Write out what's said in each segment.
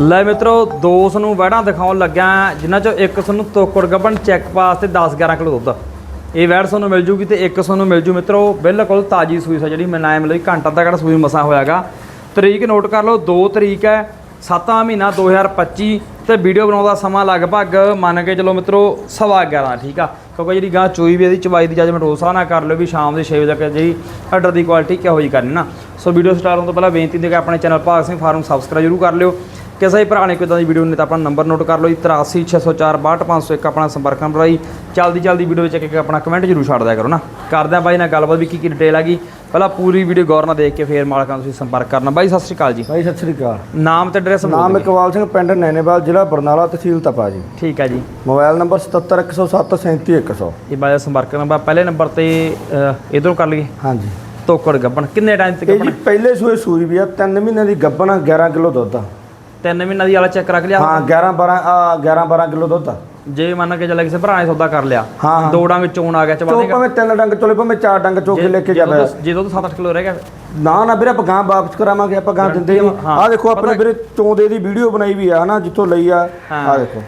ਲੈ ਮਿੱਤਰੋ ਦੋ ਤੁਹਾਨੂੰ ਵੈੜਾਂ ਦਿਖਾਉਣ ਲੱਗਾ ਜਿਨ੍ਹਾਂ ਚੋਂ ਇੱਕ ਤੁਹਾਨੂੰ ਤੋਕੜ ਗੱਬਣ ਚੈੱਕ ਪਾਸ ਤੇ 10 11 ਕਿਲੋ ਦੁੱਧ। ਇਹ ਵੈੜ ਤੁਹਾਨੂੰ ਮਿਲ ਜੂਗੀ ਤੇ ਇੱਕ ਤੁਹਾਨੂੰ ਮਿਲ ਜੂ ਮਿੱਤਰੋ, ਬਿਲਕੁਲ ਤਾਜੀ ਸੂਈ ਸਾ ਜਿਹੜੀ ਮੈਂ ਲਈ ਘੰਟਾ ਦਾ ਕਿਹੜਾ ਸੂਈ ਮਸਾ ਹੋਇਆਗਾ। ਤਰੀਕ ਨੋਟ ਕਰ ਲਓ 2 ਤਰੀਕ ਹੈ 7ਵਾਂ ਮਹੀਨਾ 2025 ਤੇ ਵੀਡੀਓ ਬਣਾਉਣ ਦਾ ਸਮਾਂ ਲਗਭਗ ਮੰਨ ਕੇ ਚਲੋ ਮਿੱਤਰੋ, ਸਵਾ 11 ਠੀਕ ਆ? ਕਿਉਂਕਿ ਜਿਹੜੀ ਗਾਂ ਚੋਈ ਵੀ ਇਹਦੀ ਚਵਾਈ ਦੀ ਜਜਮੈਂਟ ਉਸ ਹਿਸਾਬ ਨਾਲ ਕਰ ਲਿਓ ਵੀ ਸ਼ਾਮ ਦੇ 6 ਵਜੇ ਤੱਕ ਜਿਹੜੀ ਆਰਡਰ ਦੀ ਕੁਆਲਿਟੀ ਕਿਹੋ ਜਿਹੀ ਕਰਨੀ ਨਾ। ਸੋ ਵੀਡੀਓ ਸਟਾਰਟ ਹੋਣ ਤੋਂ ਪਹਿਲਾਂ ਬੇਨਤੀ ਦੇ ਕੇ ਆਪਣੇ ਚੈਨਲ ਭਾਗ ਸਿੰਘ ਫਾਰਮ ਸਬਸਕ੍ਰਾਈਬ ਜ਼ਰੂਰ ਕਰ ਲਿਓ। ਕਿਸੇ ਵੀ ਭਰਾ ਨੇ ਕੋਈ ਇਦਾਂ ਦੀ ਵੀਡੀਓ ਨੇ ਤਾਂ ਆਪਣਾ ਨੰਬਰ ਨੋਟ ਕਰ ਲਓ ਜੀ 8360462501 ਆਪਣਾ ਸੰਪਰਕ ਨੰਬਰ ਆਈ ਜਲਦੀ ਜਲਦੀ ਵੀਡੀਓ ਵਿੱਚ ਇੱਕ ਇੱਕ ਆਪਣਾ ਕਮੈਂਟ ਜ਼ਰੂਰ ਛੱਡ ਦਿਆ ਕਰੋ ਨਾ। ਕਰਦੇ ਆ ਬਾਈ ਨਾਲ ਗੱਲਬਾਤ ਵੀ ਕੀ ਕੀ ਡਿਟੇਲ ਹੈਗੀ ਪਹਿਲਾਂ ਪੂਰੀ ਵੀਡੀਓ ਗੌਰ ਨਾਲ ਦੇਖ ਕੇ ਫੇਰ ਮਾਲਕਾਂ ਤੁਸੀਂ ਸੰਪਰਕ ਕਰਨਾ। ਬਾਈ ਸਤਿ ਸ਼੍ਰੀ ਅਕਾਲ ਜੀ। ਭਾਈ ਸਤਿ ਸ੍ਰੀ ਅਕਾਲ। ਨਾਮ ਤੇ ਐਡਰੈਸ ਨਾਮ ਇਕਬਾਲ ਸਿੰਘ ਪਿੰਡ ਨੈਣੇਵਾਲ ਜ਼ਿਲ੍ਹਾ ਬਰਨਾਲਾ ਤਹਿਸੀਲ ਤਪਾ ਜੀ। ਠੀਕ ਹੈ ਜੀ। ਮੋਬਾਈਲ ਨੰਬਰ 77107 37100 ਇਹ ਬਾਈ ਦਾ ਸੰਪਰਕ ਨੰਬਰ ਪਹਿਲੇ ਨੰਬਰ ਤੇ ਇਧਰੋਂ ਕਰ ਲਈਏ। ਹਾਂਜੀ। ਤੋਕੜ ਗੱਬਣ। ਕਿੰਨੇ ਟਾਈਮ ਤੇ ਗੱਬਣ ਜੀ ਪਹਿਲੇ ਸੂਏ ਸੂਈ ਵੀ ਆ 3 ਮਹੀਨੇ ਦੀ ਗੱਬਣ ਆ, 11 ਕਿਲੋ ਦੁੱਧ ਆ। ਤਿੰਨ ਮਹੀਨਾ ਦੀ ਵਾਲਾ ਚੈੱਕ ਰੱਖ ਲਿਆ। ਹਾਂ 11 12 ਆ 11 12 ਕਿਲੋ ਦੁੱਧ ਆ। ਜੇ ਮੰਨ ਕੇ ਚੱਲੇ ਕਿਸੇ ਭਰਾ ਨੇ ਸੌਦਾ ਕਰ ਲਿਆ ਹਾਂ, ਹਾਂ। ਦੋ ਡੰਗ ਚੋਣ ਆ ਗਿਆ ਚੋ ਚਵਾਦੇਗਾ ਭਾਵੇਂ ਤਿੰਨ ਡੰਗ ਚੋਲੇ ਭਾਵੇਂ ਚਾਰ ਡੰਗ ਚੋ ਕੇ ਲੈ ਕੇ ਜਾਵੇ। ਜੇ ਦੁੱਧ 7-8 ਕਿਲੋ ਰਹਿ ਗਿਆ ਨਾ ਨਾ ਵੀਰੇ ਆਪਾਂ ਗਾਂ ਵਾਪਸ ਕਰਾਵਾਂਗੇ ਆਪਾਂ ਗਾਂ ਦਿੰਦੇ ਹੀ ਹਾਂ। ਆ ਦੇਖੋ ਆਪਣੇ ਵੀਰੇ ਚੋਂਦੇ ਦੀ ਵੀਡੀਓ ਬਣਾਈ ਵੀ ਆ ਹਨਾ ਜਿੱਥੋਂ ਲਈ ਆ। ਹਾਂ। ਆ ਦੇਖੋ।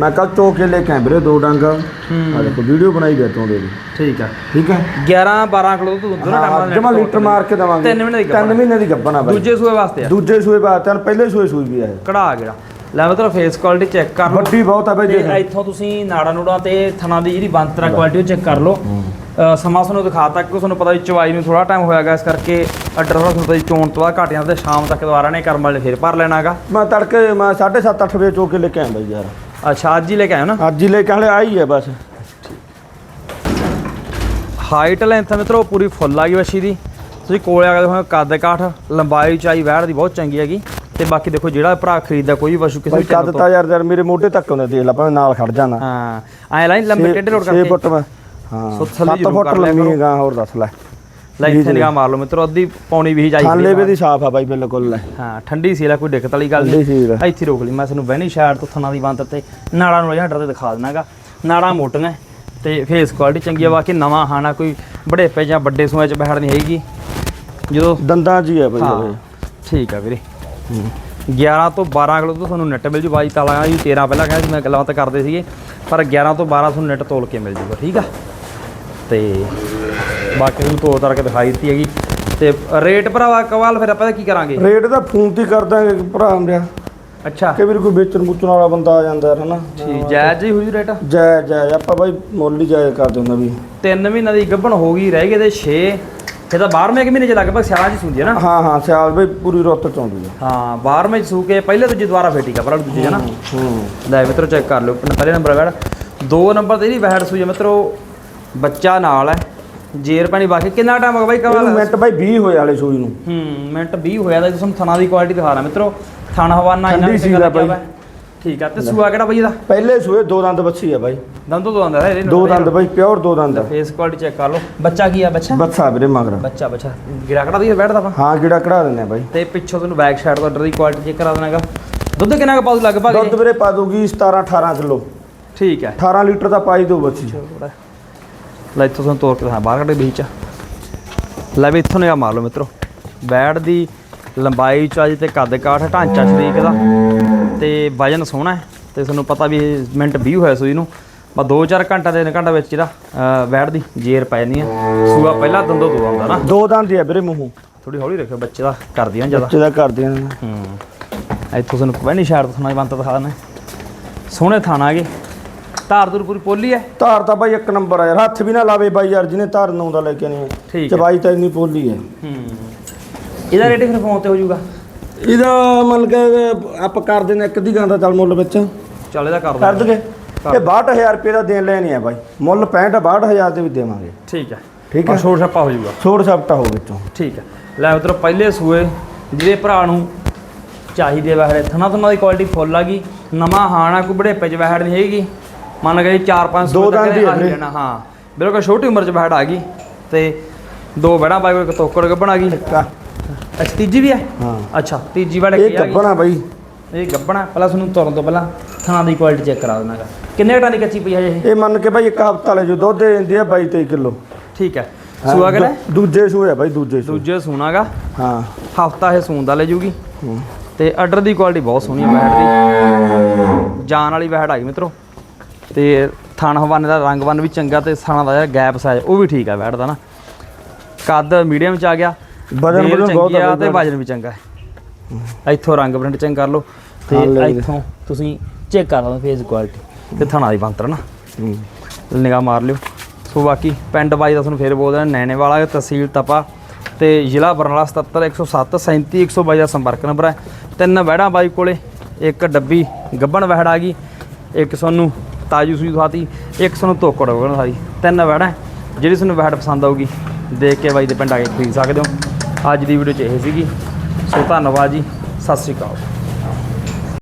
ਮੈਂ ਕੱਲ ਚੋ ਕੇ ਲੈ ਕੇ ਆਇਆ ਵੀਰੇ ਦੋ ਡੰਗ। ਆ ਦੇਖੋ ਵੀਡੀਓ ਬਣਾਈ ਚੋਂਦੇ ਦੀ। ਠੀਕ ਆ। ਠੀਕ ਹੈ? 11-12 ਕਿਲੋ ਦੁੱਧ ਦੋਨਾਂ ਟਾਈਮਾਂ ਜਮਾ ਲੀਟਰ ਮਾਰ ਕੇ ਦਵਾਂਗੇ। ਤਿੰਨ ਮਹੀਨੇ ਦੀ ਗੱਭਣ ਤਿੰਨ ਮਹੀਨੇ ਦੀ ਗੱਬਨ ਆ ਬਾਈ। ਦੂਜੇ ਸੂਏ ਵਾਸਤੇ ਆ। ਦੂਜੇ ਸੂਏ ਬਾਅਦ ਤਨ ਪਹਿਲੇ ਸੂਏ ਸੂਈ ਵੀ ਆ ਆ ਗਿਆ ਲੈ ਮਤਲਬ ਫੇਸ ਕੁਆਲਿਟੀ ਚੈੱਕ ਕਰ ਲਓ। ਵੱਡੀ ਬਹੁਤ ਆ ਬਾਈ ਦੇਖ। ਇੱਥੋਂ ਤੁਸੀਂ ਨਾੜਾ ਨੂੜਾ ਤੇ ਥਣਾ ਦੀ ਜਿਹੜੀ ਬੰਤਰਾ ਕੁਆਲਿਟੀ ਉਹ ਚੈੱਕ ਕਰ ਲਓ। ਸਮਾਂ ਤੁਹਾਨੂੰ ਦਿਖਾਤਾ ਕਿ ਤੁਹਾਨੂੰ ਪਤਾ ਵੀ ਚਵਾਈ ਨੂੰ ਥੋੜਾ ਟਾਈਮ ਹੋਇਆਗਾ ਇਸ ਕਰਕੇ ਅੱਡਰ ਥੋੜਾ ਤੁਹਾਨੂੰ ਚੋਣ ਤੋਂ ਬਾਅਦ ਘਟ ਜਾਂਦਾ ਤੇ ਸ਼ਾਮ ਤੱਕ ਦੁਬਾਰਾ ਨੇ ਕਰਮ ਵਾਲੇ ਫੇਰ ਭਰ ਲੈਣਾਗਾ। ਮੈਂ ਤੜਕੇ ਮੈਂ 7:30 8 ਵਜੇ ਚੋ ਕੇ ਲੈ ਕੇ ਬਾਈ ਯਾਰ ਅੱਛਾ ਅੱਜ ਹੀ ਲੈ ਕੇ ਆਇਓ ਨਾ? ਅੱਜ ਹੀ ਲੈ ਕੇ ਹਲੇ ਆਈ ਹੈ ਬਸ। ਹਾਈਟ ਲੈਂਥ ਮਿੱਤਰੋ ਪੂਰੀ ਫੁੱਲ ਆ ਗਈ ਵੱਛੀ ਦੀ। ਤੁਸੀਂ ਕੋਲੇ ਆ ਕੇ ਦੇਖੋ ਕੱਦ ਕਾਠ ਲੰਬਾਈ ਚਾਈ ਵਹਿੜ ਦੀ ਬਹੁਤ ਚੰਗੀ ਹੈਗੀ। ਤੇ ਬਾਕੀ ਦੇਖੋ ਜਿਹੜਾ ਭਰਾ ਖਰੀਦਦਾ ਕੋਈ ਵੀ ਪਸ਼ੂ ਕਿਸੇ ਵੀ ਕੱਦ ਤੋਂ। ਤਾਂ ਯਾਰ ਯਾਰ ਮੇਰੇ ਮੋਢੇ ਤੱਕ ਹੁੰਦੇ ਦੇਖ ਲਾ ਭਾਵੇਂ ਨਾਲ ਖੜ ਜਾਣਾ। ਹਾਂ ਐ ਲਾਈਨ ਲੰਬੇ ਟੇਢੇ ਲੋਡ 6 ਕਰਕੇ। ਫੁੱਟ ਮੈਂ ਹਾਂ ਸੋ ਥੱਲੇ 7 ਜ਼ਰੂਰ ਫੁੱਟ ਕਰ ਲਿਆ ਲੰਮੀ। ਹੈਗਾ ਹੋਰ ਦੱਸ ਲੈ। ਲੈ ਇੱਥੇ ਨਿਗਾਹ ਮਾਰ ਲਓ ਮਿੱਤਰੋ ਅੱਧੀ ਪੌਣੀ ਵੀ ਜਾਈ ਥਾਲੇ ਵੇ ਦੀ ਸਾਫ਼ ਆ ਬਾਈ ਬਿਲਕੁਲ। ਲੈ ਹਾਂ ਠੰਡੀ ਸੀ ਲਾ ਕੋਈ ਦਿੱਕਤ ਵਾਲੀ ਗੱਲ ਨਹੀਂ। ਇੱਥੇ ਰੋਕ ਲਈ ਮੈਂ ਤੁਹਾਨੂੰ ਵੈਨੀ ਸ਼ਾਇਰ ਤੋਂ ਥਣਾ ਦੀ ਬੰਦ ਤੇ ਨਾੜਾਂ ਨੂੰ ਹੱਡਰ ਤੇ ਦਿਖਾ ਦੇਣਾਗਾ ਨਾੜਾਂ ਮੋਟੀਆਂ ਤੇ ਫੇਸ ਕੁਆਲਿਟੀ ਚੰਗੀ ਆ ਬਾਕੀ ਨਵਾਂ ਹਾਣਾ ਕੋਈ ਬੜੇਪੇ ਜਾਂ ਵੱਡੇ ਸੂਆਂ ਚ ਬਹਿੜ ਨਹੀਂ ਹੈਗੀ। ਜਦੋਂ ਦੰਦਾਂ 'ਚ ਹੀ ਆ ਬਾਈ। ਠੀਕ ਆ ਵੀਰੇ। 11 ਤੋਂ 12 ਕਿਲੋ ਤੋਂ ਤੁਹਾਨੂੰ ਨੈਟ ਮਿਲ ਜੂ ਬਾਈ ਤਾਲਾ ਜੀ 13 ਪਹਿਲਾਂ ਕਹਿੰਦਾ ਸੀ ਮੈਂ ਗੱਲਾਂ ਤਾਂ ਕਰਦੇ ਸੀਗੇ। ਪਰ 11 ਤੋਂ 12 ਤੁਹਾਨੂੰ ਨੈਟ ਤੋਲ ਕੇ ਮਿਲ ਜੂਗਾ ਠੀਕ ਆ? ਤੇ ਬਾਕੀ ਨੂੰ ਤੋਲ ਤਰ ਕੇ ਦਿਖਾਈ ਦਿੱਤੀ ਹੈਗੀ। ਤੇ ਰੇਟ ਭਰਾਵਾ ਕਵਾਲ ਫਿਰ ਆਪਾਂ ਕੀ ਕਰਾਂਗੇ? ਰੇਟ ਤਾਂ ਫੋਨ ਤੇ ਹੀ ਕਰ ਦਾਂਗੇ ਭਰਾ ਮੇਰਾ ਅੱਛਾ। ਕਈ ਵਾਰ ਕੋਈ ਵੇਚਣ ਵੂਚਣ ਵਾਲਾ ਬੰਦਾ ਆ ਜਾਂਦਾ ਹੈ ਹਨਾ ਠੀਕ ਜਾਇਜ਼ ਹੀ ਹੋਈ ਰੇਟ? ਜੈ ਜੈ ਆਪਾਂ ਬਾਈ ਮੁੱਲ ਹੀ ਜਾਇਜ਼ ਕਰ ਦਿੰਦਾ ਵੀ। 3 ਮਹੀਨਾ ਦੀ ਗੱਭਣ ਹੋ ਗਈ ਰਹਿ ਗਏ ਤੇ 6 ਇਹ ਤਾਂ 12ਵੇਂ ਮਹੀਨੇ ਚ ਲਗਭਗ ਸਿਆਲਾਂ ਚ ਸੁੰਦੀ ਹੈ ਨਾ। ਹਾਂ ਹਾਂ ਸਿਆਲ ਬਾਈ ਪੂਰੀ ਰੁੱਤ ਚ ਆਉਂਦੀ ਆ ਹਾਂ 12ਵੇਂ ਚ ਸੂ ਕੇ ਪਹਿਲੇ ਦੂਜੇ ਦੁਆਰਾ ਫੇਟੀ ਕਾ ਪਰ ਦੂਜੇ ਹੈ ਨਾ। ਹੂੰ ਲੈ ਮਿੱਤਰੋ ਚੈੱਕ ਕਰ ਲਿਓ। ਪਹਿਲੇ ਨੰਬਰ ਵੈੜ। ਦੋ ਨੰਬਰ ਤੇ ਇਹਦੀ ਵੈੜ ਸੂਈ ਹੈ ਮਿੱਤਰੋ। ਬੱਚਾ ਨਾਲ ਹੈ। ਜੇਰ ਪਾਣੀ ਬਾਕੀ ਕਿੰਨਾ ਟਾਈਮ ਹੋ ਗਿਆ ਬਾਈ ਇਹਨੂੰ ਕਵਾਲ ਮਿੰਟ ਬਾਈ 20 ਹੋਏ ਵਾਲੇ ਸੂਈ ਨੂੰ। ਹੂੰ ਮਿੰਟ 20 ਹੋਇਆ ਤਾਂ ਤੁਹਾਨੂੰ ਥਣਾ ਦੀ ਕੁਆਲਿਟੀ ਦਿਖਾ ਰਹਾ ਮਿੱਤਰੋ। ਥਣ ਹਵਾਨਾ ਸੀ ਦਾ ਬਾਈ। ਠੀਕ ਆ ਤੇ ਸੂਆ ਕਿਹੜਾ ਬਾਈ ਇਹਦਾ? ਪਹਿਲੇ ਸੂਏ ਦੋ ਦੰਦ ਬੱਚੀ ਆ ਬਾਈ। ਦੰਦੋਂ ਦੋ ਦੰਦ ਹੈ ਇਹਦੇ ਦੋ ਦੰਦ ਬਾਈ ਪਿਓਰ ਦੋ ਦੰਦ ਆ। ਫੇਸ ਕੁਆਲਿਟੀ ਚੈੱਕ ਕਰ ਲਓ। ਬੱਚਾ ਕੀ ਆ ਬੱਚਾ? ਬੱਚਾ ਵੀਰੇ ਮਗਰ। ਬੱਚਾ ਬੱਚਾ। ਗਿਰਾ ਕੜਾ ਦੀ ਬੈਠਦਾ ਆਪਾਂ। ਹਾਂ ਕਿਹੜਾ ਕਢਾ ਦਿੰਦੇ ਆ ਬਾਈ। ਤੇ ਪਿੱਛੋਂ ਤੁਹਾਨੂੰ ਬੈਕ ਸਾਈਡ ਤੋਂ ਆਰਡਰ ਦੀ ਕੁਆਲਿਟੀ ਚੈੱਕ ਕਰਾ ਦੇਣਾਗਾ। ਦੁੱਧ ਕਿੰਨਾ ਕੁ ਪਾਉ ਲਗਭਗ ਦੁੱਧ ਵੀਰੇ ਪਾ ਦੂਗੀ 17 18 ਕਿਲੋ। ਠੀਕ ਹੈ। 18 ਲੀਟਰ ਦਾ ਪਾਈ ਦੋ ਬੱਚੀ। ਲੈ ਇੱਥੋਂ ਤੁਹਾਨੂੰ ਤੋਰ ਕੇ ਦਿਖਾ ਬਾਹਰ ਕੱਢੇ ਬੀਚ ਲੈ ਵੀ ਇੱਥੋਂ ਨਿਗਾ ਮਾਰ ਲਓ ਮਿੱਤਰੋ। ਬੈੜ ਦੀ ਲੰਬਾਈ ਚਾਜੀ ਤੇ ਕੱਦ ਕਾਠ ਢਾਂਚਾ ਸ਼ਰੀਕ ਦਾ ਤੇ ਵਜਨ ਸੋਹਣਾ ਹੈ ਤੇ ਤੁਹਾਨੂੰ ਪਤਾ ਵੀ ਮਿੰਟ 20 ਹੋਇਆ ਸੂਈ ਨੂੰ। ਬਸ 2-4 ਘੰਟਾ ਦੇ ਘੰਟਾ ਵਿੱਚ ਜਿਹੜਾ ਅਹ, ਬੈੜ ਦੀ ਜੇਰ ਪੈ ਜਾਂਦੀ ਹੈ। ਸੂਆ ਪਹਿਲਾਂ ਦੰਦੋਂ ਦੋ ਆਉਂਦਾ ਨਾ। ਦੋ ਦੰਦ ਆ ਵੀਰੇ ਮੂੰਹੋਂ। ਥੋੜੀ ਹੌਲੀ ਰੱਖਿਓ ਬੱਚੇ ਦਾ ਕਰਦੀ ਨਾ ਜ਼ਿਆਦਾ। ਬੱਚੇ ਦਾ ਕਰਦੇ ਨੇ। ਹੂੰ। ਇੱਥੋਂ ਤੁਹਾਨੂੰ ਸ਼ਾਇਰ ਤੋਂ ਸੁਣਾ ਬੰਤ ਦਿਖਾ ਦਿੰਦਾ। ਸੋਹਣੇ ਥਾਣਾ ਹੈਗੇ ਧਾਰ ਦੂਰ ਪੂਰੀ ਪੋਲੀ ਹੈ ਧਾਰ ਤਾਂ ਬਾਈ ਇੱਕ ਨੰਬਰ ਆ ਯਾਰ ਹੱਥ ਵੀ ਨਾ ਲਾਵੇ ਬਾਈ ਯਾਰ ਜਿਹਨੇ ਧਾਰ ਨੌ ਦਾ ਲੈ ਕੇ ਨਹੀਂ ਠੀਕ ਹੈ। ਚਬਾਈ ਤਾਂ ਇੰਨੀ ਪੋਲੀ ਹੈ ਹੂੰ। ਇਹਦਾ ਰੇਟ ਫਿਰ ਫੋਨ ਤੇ ਹੋ ਜਾਊਗਾ? ਇਹਦਾ ਮੰਨ ਕੇ ਆਪਾਂ ਕਰ ਦਿੰਦੇ ਇੱਕ ਦੀ ਗਾਂ ਦਾ ਚੱਲ ਮੁੱਲ ਵਿੱਚ। ਚੱਲ ਇਹਦਾ ਕਰ ਕਰ ਦਾਂਗੇ। ਦਗੇ। ਇਹ 62000 ਰੁਪਏ ਦਾ ਦੇਣ ਲੈਣੀ ਆ ਬਾਈ। ਮੁੱਲ 65 62000 ਦੇ ਵੀ ਦੇਵਾਂਗੇ। ਠੀਕ ਹੈ ਠੀਕ ਹੈ ਛੋੜ ਛੱਪਾ ਹੋ ਜਾਊਗਾ। ਛੋੜ ਛਪਟਾ ਹੋ ਵਿੱਚੋਂ। ਠੀਕ ਹੈ ਲੈ ਉਧਰ ਪਹਿਲੇ ਸੂਏ ਜਿਹੜੇ ਭਰਾ ਨੂੰ ਚਾਹੀਦੇ ਵਹਿੜੇ। ਥਣਾ ਥਣਾ ਦੀ ਕੁਆਲਿਟੀ ਫੁੱਲ ਆ ਗਈ। ਨਵਾਂ ਹਾਣਾ ਚ ਵਹਿੜ ਨਹੀਂ ਹੈਗੀ। ਮੰਨ ਗਏ 4-5 ਦੋ ਦੰਦ ਹੀ ਆ ਵੀਰੇ। ਲੈਣਾ ਹਾਂ। ਬਿਲਕੁਲ ਛੋਟੀ ਉਮਰ ਚ ਵਹਿੜ ਆ ਗਈ ਤੇ ਦੋ ਵਹਿੜਾਂ ਬਾਈ ਕੋਲ ਤੋਕੜ ਗੱਬਣ ਆ ਗਈ। ਅੱਛਾ ਤੀਜੀ ਵੀ ਹੈ ਹਾਂ। ਅੱਛਾ ਤੀਜੀ ਵੜ ਇਹ ਕੀ ਆ ਗਈ? ਕੱਬਣਾ ਬਾਈ। ਇਹ ਗੱਬਣਾ ਪਹਿਲਾਂ ਤੁਹਾਨੂੰ ਤੁਰਨ ਤੋਂ ਪਹਿਲਾਂ ਥਣਾ ਦੀ ਕੁਆਲਿਟੀ ਚੈੱਕ ਕਰਾ ਦੇਣਾਗਾ ਕਿੰਨੇ ਘਟਾਂ ਦੀ ਕੱਚੀ ਪਈ ਹੈ ਇਹ? ਇਹ ਮੰਨ ਕੇ ਬਾਈ ਇੱਕ ਹਫਤਾ ਲੈ ਜੋ ਦੁੱਧ ਦੇ ਦਿੰਦੀ ਆ 22 23 ਕਿਲੋ। ਠੀਕ ਹੈ। ਸੂਆ ਕਿਹੜਾ ਦੂਜੇ ਸੂਏ ਆ ਬਾਈ ਦੂਜੇ ਸੂਏ। ਦੂਜੇ ਸੂਣਾਗਾ ਹਾਂ। ਹਫਤਾ ਇਹ ਸੂਣ ਦਾ ਲੈ ਜੂਗੀ। ਹੂੰ। ਤੇ ਆਰਡਰ ਦੀ ਕੁਆਲਿਟੀ ਬਹੁਤ ਸੋਹਣੀ ਹੈ ਵੈੜ ਦੀ। ਜਾਨ ਵਾਲੀ ਵੈੜ ਆਈ ਮਿੱਤਰੋ। ਤੇ ਥਣ ਹਵਾਨੇ ਦਾ ਰੰਗ ਵਨ ਵੀ ਚੰਗਾ ਤੇ ਥਾਣਾ ਦਾ ਜਿਹੜਾ ਗੈਪ ਸਾਈਜ਼ ਉਹ ਵੀ ਠੀਕ ਆ ਵੈੜ ਦਾ ਨਾ। ਕੱਦ ਮੀਡੀਅਮ ਚ ਆ ਗਿਆ ਵਜ਼ਨ ਵਜ਼ਨ ਬਹੁਤ ਆ ਤੇ। ਵਜਨ। ਵੀ ਚੰਗਾ। ਹੈ ਇੱਥੋਂ ਰੰਗ ਪ੍ਰਿੰਟ ਚੈੱਕ ਕਰ ਲਓ ਤੇ। ਇੱਥੋਂ ਤੁਸੀਂ ਚੈੱਕ ਕਰ ਲਓ ਫੇਸ ਕੁਆਲਿਟੀ ਤੇ ਥਣਾ ਦੀ ਬੰਤਰ ਨਾ। ਨਿਗਾਹ ਮਾਰ ਲਿਓ। ਸੋ ਬਾਕੀ ਪਿੰਡ ਬਾਈ ਦਾ ਤੁਹਾਨੂੰ ਫੇਰ ਬੋਲਦਾ ਨੈਣੇ ਵਾਲਾ ਤਹਿਸੀਲ ਤਪਾ ਤੇ ਜ਼ਿਲ੍ਹਾ ਬਰਨਾਲਾ 77 107 37 122 ਦਾ ਸੰਪਰਕ ਨੰਬਰ ਹੈ। ਤਿੰਨ ਵਹਿੜਾਂ ਬਾਈ ਕੋਲੇ ਇੱਕ ਡੱਬੀ ਗੱਬਣ ਵਹਿੜ ਆ ਗਈ ਇੱਕ ਤੁਹਾਨੂੰ ਤਾਜੀ ਸੂਈ ਦਵਾਤੀ ਇੱਕ ਤੁਹਾਨੂੰ ਤੋਕੜ ਵਗਣ ਸਾਰੀ। ਤਿੰਨ ਵੈੜ ਹੈ। ਜਿਹੜੀ ਤੁਹਾਨੂੰ ਵਹਿੜ ਪਸੰਦ ਆਊਗੀ, ਦੇਖ ਕੇ ਬਾਈ ਦੇ ਪਿੰਡ ਆ ਕੇ ਖਰੀਦ ਸਕਦੇ ਹੋ। ਅੱਜ ਦੀ ਵੀਡੀਓ 'ਚ ਇਹ ਸੀਗੀ। ਸੋ ਧੰਨਵਾਦ ਜੀ, ਸਤਿ ਸ਼੍ਰੀ ਅਕਾਲ।